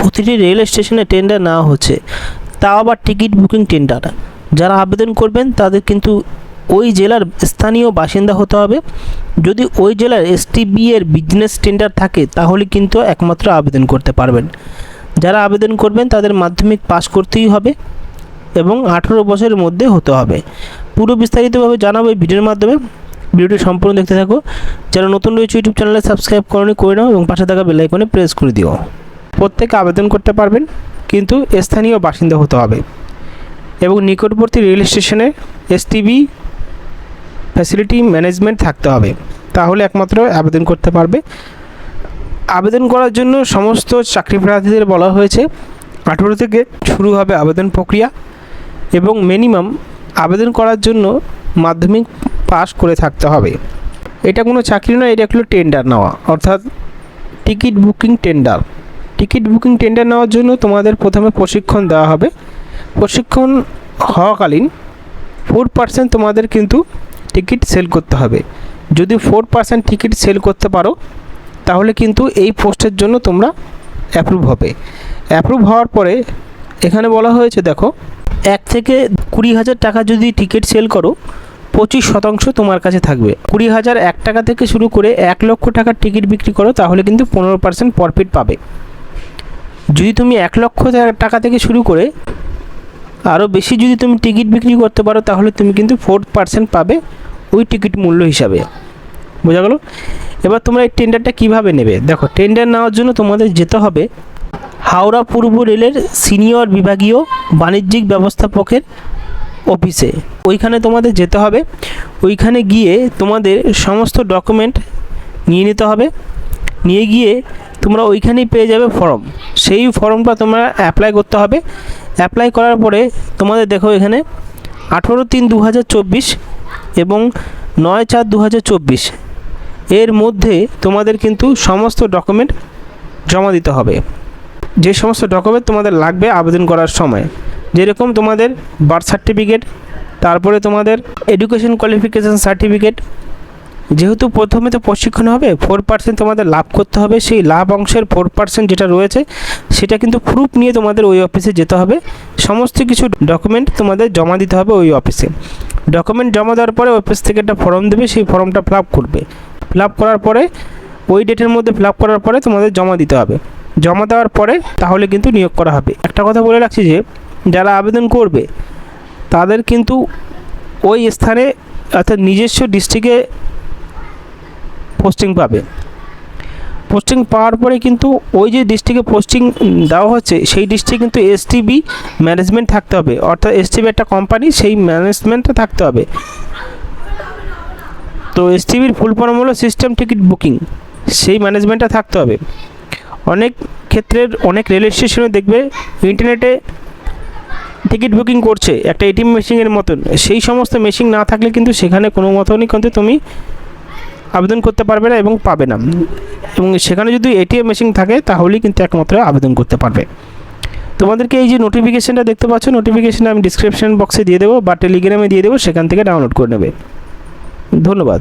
প্রতিটি রেল স্টেশনে টেন্ডার নেওয়া হচ্ছে। তাও আবার টিকিট বুকিং টেন্ডার যারা আবেদন করবেন, তাদের কিন্তু ওই জেলার স্থানীয় বাসিন্দা হতে হবে। যদি ওই জেলার এসটিবি এর বিজনেস টেন্ডার থাকে, তাহলে কিন্তু একমাত্র আবেদন করতে পারবেন। যারা আবেদন করবেন, তাদের মাধ্যমিক পাস করতেই হবে এবং আঠেরো বছরের মধ্যে হতে হবে। পুরো বিস্তারিতভাবে জানাব এই ভিডিওর মাধ্যমে। ভিডিওটি সম্পূর্ণ দেখতে থাকো। যারা নতুন রয়েছে, ইউটিউব চ্যানেলে সাবস্ক্রাইব করে নাও এবং পাশে থাকা বেল আইকনে প্রেস করে দিও। প্রত্যেকে আবেদন করতে পারবেন, কিন্তু স্থানীয় বাসিন্দা হতে হবে। এবং নিকটবর্তী রেল স্টেশনে এসটিবি ফ্যাসিলিটি ম্যানেজমেন্ট থাকতে হবে। তাহলে একমাত্র আবেদন করতে পারবে। আবেদন করার জন্য সমস্ত চাকরি প্রার্থীদের বলা হয়েছে, আঠেরো থেকে শুরু হবে আবেদন প্রক্রিয়া এবং মিনিমাম আবেদন করার জন্য মাধ্যমিক পাস করে থাকতে হবে। এটা কোনো চাকরি নয়, এটা হলো টেন্ডার নেওয়া, অর্থাৎ ticket booking tender. Ticket booking tender নেওয়ার জন্য তোমাদের প্রথমে প্রশিক্ষণ দেওয়া হবে। প্রশিক্ষণ হওয়াকালীন ফোর পার্সেন্ট তোমাদের কিন্তু টিকিট সেল করতে হবে। যদি ফোর পার্সেন্ট টিকিট সেল করতে পারো, তাহলে কিন্তু এই পোস্টের জন্য তোমরা অ্যাপ্রুভ হবে। অ্যাপ্রুভ হওয়ার পরে এখানে বলা হয়েছে, দেখো, এক থেকে কুড়ি হাজার টাকা যদি টিকিট সেল করো, পঁচিশ শতাংশ তোমার কাছে থাকবে। কুড়ি হাজার এক টাকা থেকে শুরু করে এক লক্ষ টাকার টিকিট বিক্রি করো, তাহলে কিন্তু পনেরো পার্সেন্ট প্রফিট পাবে। যদি তুমি এক লক্ষ টাকা থেকে শুরু করে আরও বেশি যদি তুমি টিকিট বিক্রি করতে পারো, তাহলে তুমি কিন্তু ফোর পার্সেন্ট পাবে ওই টিকিট মূল্য হিসাবে। বোঝা গেল? এবার তোমরা এই টেন্ডারটা কীভাবে নেবে? দেখো টেন্ডার নেওয়ার জন্য তোমাদের যেতে হবে হাওড়া পূর্ব রেলের সিনিয়র বিভাগীয় বাণিজ্যিক ব্যবস্থাপকের অফিসে ওইখানে তোমাদের যেতে হবে। ওইখানে গিয়ে তোমাদের সমস্ত ডকুমেন্ট নিয়ে নিতে হবে। নিয়ে গিয়ে তোমরা ওইখানেই পেয়ে যাবে ফর্ম সেই ফর্মটা তোমরা অ্যাপ্লাই করতে হবে। অ্যাপ্লাই করার পরে তোমাদের দেখো এখানে আঠেরো তিন দু এবং নয় চার দু এর মধ্যে তোমাদের কিন্তু সমস্ত ডকুমেন্ট জমা দিতে হবে। যে সমস্ত ডকুমেন্ট তোমাদের লাগবে আবেদন করার সময়, যেরকম তোমাদের বার্থ সার্টিফিকেট তারপরে তোমাদের এডুকেশন কোয়ালিফিকেশান সার্টিফিকেট যেহেতু প্রথমে তো প্রশিক্ষণ হবে ফোর পার্সেন্ট তোমাদের লাভ করতে হবে, সেই লাভ অংশের ফোর পার্সেন্ট যেটা রয়েছে, সেটা কিন্তু প্রুফ নিয়ে তোমাদের ওই অফিসে যেতে হবে। সমস্ত কিছু ডকুমেন্ট তোমাদের জমা দিতে হবে ওই অফিসে ডকুমেন্ট জমা দেওয়ার পরে অফিস থেকে একটা ফর্ম দেবে, সেই ফর্মটা ফিল করবে। ফিল করার পরে, ওই ডেটের মধ্যে ফিল করার পরে তোমাদের জমা দিতে হবে। জমা দেওয়ার পরে তাহলে কিন্তু নিয়োগ করা হবে। একটা কথা বলে রাখছি যে, যারা আবেদন করবে, তাদের কিন্তু ওই স্থানে অর্থাৎ নিজস্ব ডিস্ট্রিক্টে পোস্টিং পাবে। পোস্টিং পাওয়ার পরে কিন্তু ওই যে ডিস্ট্রিক্টে পোস্টিং দেওয়া হচ্ছে, সেই ডিস্ট্রিক্টে কিন্তু এসটিবি ম্যানেজমেন্ট থাকতে হবে। অর্থাৎ এসটিবি একটা কোম্পানি সেই ম্যানেজমেন্টটা থাকতে হবে। তো এসটিবির ফুল ফর্ম হলো সিস্টেম টিকিট বুকিং সেই ম্যানেজমেন্টটা থাকতে হবে। অনেক ক্ষেত্রের অনেক রেল স্টেশনে দেখবে ইন্টারনেটে টিকিট বুকিং করছে, একটা এটিএম মেশিনের মতন। সেই সমস্ত মেশিন না থাকলে কিন্তু সেখানে কোনো মতনই কিন্তু তুমি আবেদন করতে পারবে না এবং পাবে না। এবং সেখানে যদি এটিএম মেশিন থাকে, তাহলেই কিন্তু একমাত্র আবেদন করতে পারবে। তোমাদেরকে এই যে নোটিফিকেশানটা দেখতে পাচ্ছ নোটিফিকেশান আমি ডিসক্রিপশান বক্সে দিয়ে দেবো বা টেলিগ্রামে দিয়ে দেবো, সেখান থেকে ডাউনলোড করে নেবে। ধন্যবাদ।